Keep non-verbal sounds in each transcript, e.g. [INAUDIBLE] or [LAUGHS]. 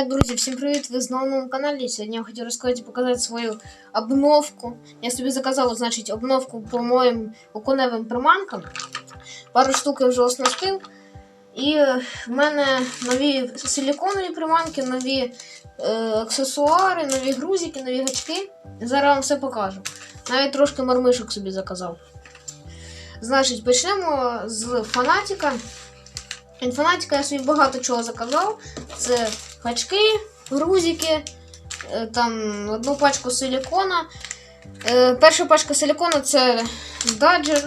Так, друзі, всім привіт! Ви знову на новому каналі. Сьогодні я хотів розказати показати свою обновку. Я собі заказав, значить, обновку по моїм окуневим приманкам. Пару штук я вже оснастив. І в мене нові силіконові приманки, нові е, аксесуари, нові грузики, нові гачки. Зараз вам все покажу. Навіть трошки мармишок собі заказав. Значить, почнемо з фанатіка. Фанатіка я собі багато чого заказав. Це гачки, грузики, е, там одну пачку силікона. Е, Перша пачка силікона це Dodger.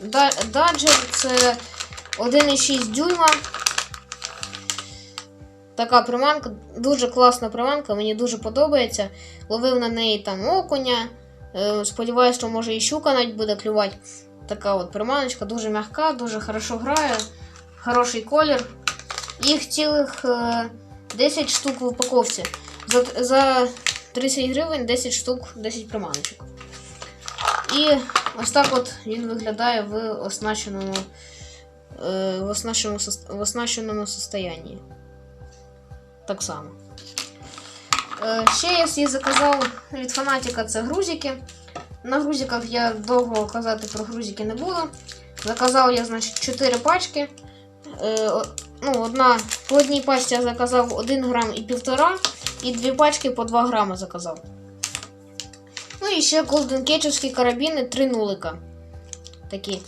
Да- Dodger це 1,6 дюйма. Така приманка, дуже класна приманка, мені дуже подобається. Ловив на неї там окуня. Е, Сподіваюсь, що може і щука навіть буде клювати. Така от приманочка, дуже м'яка, дуже хорошо грає, хороший колір. Їх цілих е, 10 штук в упаковці. За, за 30 гривень 10 штук, 10 приманочок. І ось так от він виглядає в оснащеному, е, в оснащеному, в оснащеному состоянні. Так само. Е, ще я собі заказав від фанатіка це грузики. На грузиках я довго казати про грузики не буду. Заказав я, значить, 4 пачки. Е, ну, одна, по одній пачці я заказав 1 грам і 1,5, і дві пачки по 2 грами заказав. Ну і ще колденкетчевські карабіни 3 нулика. Такі.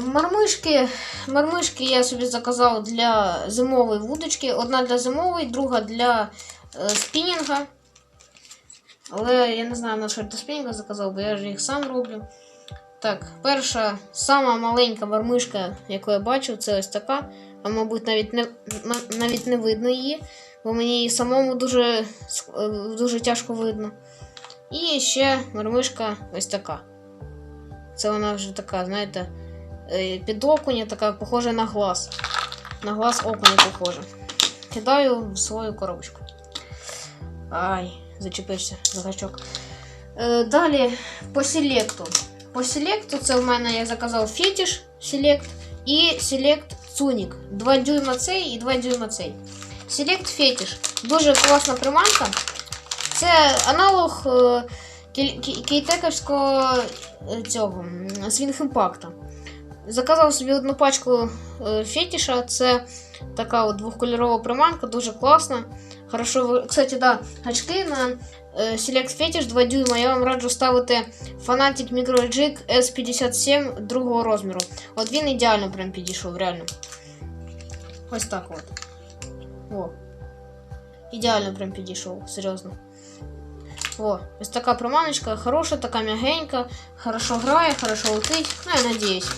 Мармишки. Мармишки я собі заказав для зимової вудочки. Одна для зимової, друга для е, спінінга. Але я не знаю, на що я для спінінга заказав, бо я ж їх сам роблю. Так, перша, сама маленька мармишка, яку я бачив, це ось така. А мабуть, навіть не, навіть не видно її, бо мені її самому дуже, е, дуже тяжко видно. І ще мармишка ось така. Це вона вже така, знаєте, е, під окуня, така похожа на глаз. На глаз окуня похожа. Кидаю в свою коробочку. Ай, зачепився за гачок. Е, далі по селекту. По селекту це в мене я заказав фетиш селект і селект цунік. 2 дюйма цей і 2 дюйма цей. Селект фетиш. Дуже класна приманка. Це аналог е, кей- кей- кейтековського е, цього свінг імпакта. Заказав собі одну пачку е, фетіша. Це така от двохкольорова приманка, дуже класна. Хорошо, ви- кстати, да, гачки на е, Select Fetish 2 дюйма. Я вам раджу ставити Fanatic Micro Jig S57 другого розміру. От він ідеально прям підійшов, реально. Ось так от. О. Ідеально прям підійшов, серйозно. О, ось така приманочка, хороша, така м'ягенька, хорошо грає, хорошо летить. Ну, я надіюсь.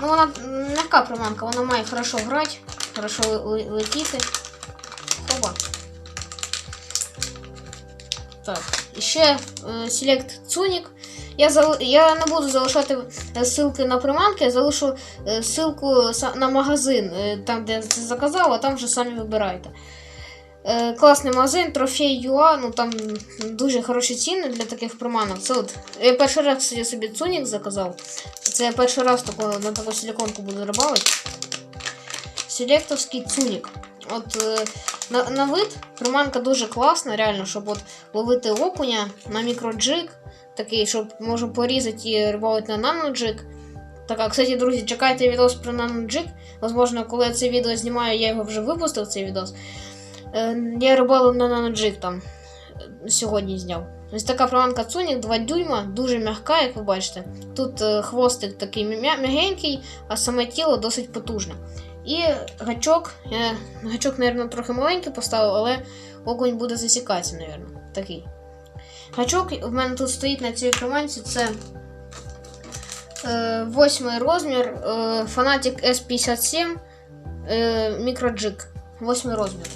Ну, вона м'яка приманка, вона має хорошо грати, хорошо летіти. Хоба. Так, ще Select Tunic. Я, зал... я не буду залишати е, ссылки на приманки, я залишу е, ссылку на магазин, е, там, де я це заказав, а там вже самі вибирайте. Е, класний магазин, трофей UA, ну там дуже хороші ціни для таких приманок. Це от, я перший раз я собі цунік заказав. Це я перший раз таку, на таку силіконку буду рибалити. Селектовський цунік. От е, на, на вид приманка дуже класна, реально, щоб от ловити окуня на мікроджиг, такий, щоб можна порізати і рибалити на наноджиг. Така, кстати, друзі, чекайте відос про наноджиг. Возможно, коли я це відео знімаю, я його вже випустив, цей відос. Е, я рибалив на наноджиг там е, сьогодні зняв. Ось така приманка Цунік 2 дюйма, дуже м'яка, як ви бачите. Тут е, хвостик такий м'ягенький, а саме тіло досить потужне. І гачок. Я гачок, мабуть, трохи маленький поставив, але огонь буде засікатися, мабуть. Такий. Гачок в мене тут стоїть на цій приманці. Це е, восьмий розмір. Fanatic S57 е, мікроджик. Восьмий розмір.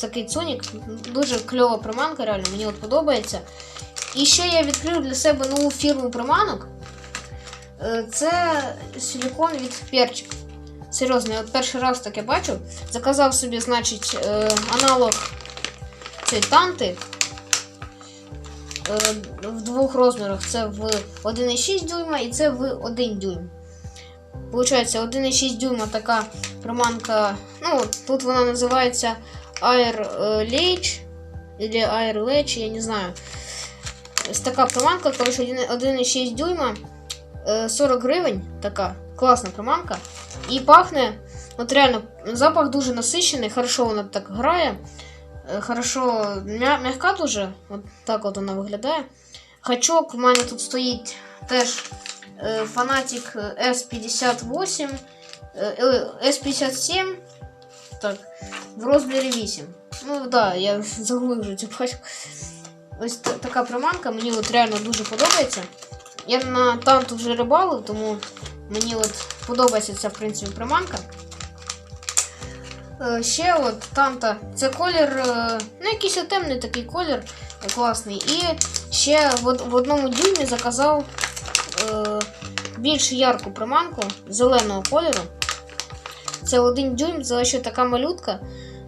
Такий цунік. Дуже кльова приманка, реально, мені от подобається. І ще я відкрив для себе нову фірму приманок. Е, Це силікон від перчик. Серйозно, я от перший раз таке бачу. Заказав собі, значить, е, аналог цієї танти е, в двох розмірах. Це в 1,6 дюйма і це в 1 дюйм. Получається, 1,6 дюйма така приманка, Ну, тут вона називається Air Lech, или Air Lech, я не знаю. Ось така приманка, коротше, 1,6 дюйма, е, 40 гривень. Така класна приманка. І пахне, от реально, запах дуже насичений, хорошо вона так грає. е, Хорошо, м'я- м'яка дуже. От так от вона виглядає. Гачок в мене тут стоїть теж Fanatic S58, е, е, S57. Так, в розмірі 8. Ну так, да, я загубив вже цю пачку. Ось та- така приманка, мені от реально дуже подобається. Я на танту вже рибалив, тому мені от подобається ця, в принципі, приманка. Е, ще от танта. Це колір, е, ну якийсь темний такий колір е, класний. І ще в, в одному дюймі заказав е, більш ярку приманку зеленого кольору. Це один дюйм, це ще така малютка.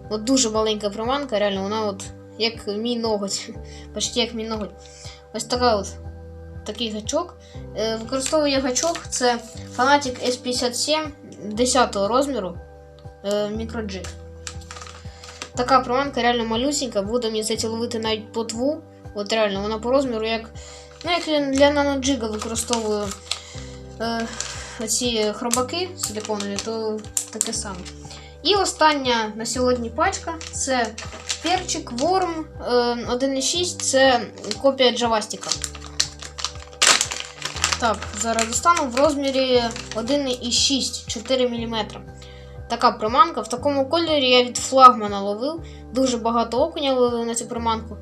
От дуже маленька приманка, реально, вона от як мій ноготь. [LAUGHS] Почти як мій ноготь. Ось така от такий гачок. Е, використовую я гачок, це Fanatic S57 10 розміру е, мікроджиг. Така приманка реально малюсенька, буде мені здається ловити навіть плотву. От реально, вона по розміру як. Ну, як для наноджига використовую е, ці хробаки силиконові, то таке саме. І остання на сьогодні пачка це перчик Worm е, 1.6, це копія джавастика. Так, зараз достану в розмірі 1,6 4 мм. Така приманка. В такому кольорі я від флагмана ловив. Дуже багато окуня ловив на цю приманку.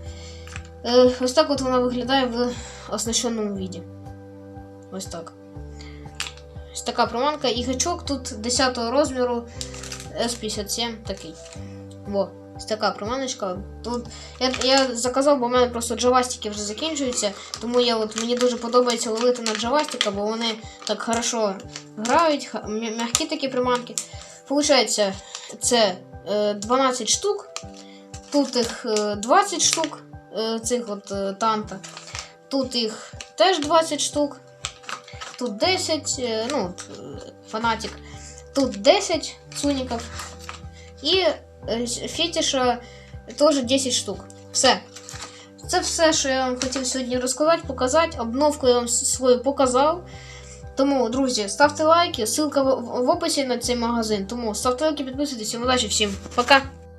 Е, ось так от вона виглядає в оснащеному віді. Ось так. Ось така приманка. І гачок тут 10 розміру S57 такий. Во, ось така приманочка. Тут я, я заказав, бо в мене просто джавастики вже закінчуються. Тому я от, мені дуже подобається ловити на джавастика, бо вони так хорошо грають, м'які такі приманки. Получається, це е, 12 штук. Тут їх е, 20 штук е, цих от е, танта. Тут їх теж 20 штук. Тут 10, е, ну, е, фанатик. Тут 10 цуніків. І е, фетіша теж 10 штук. Все. Це все, що я вам хотів сьогодні розказати, показати. Обновку я вам свою показав. Тому, друзі, ставте лайки, ссылка в, описі на цей магазин. Тому ставте лайки, підписуйтесь. Удачі, всім пока!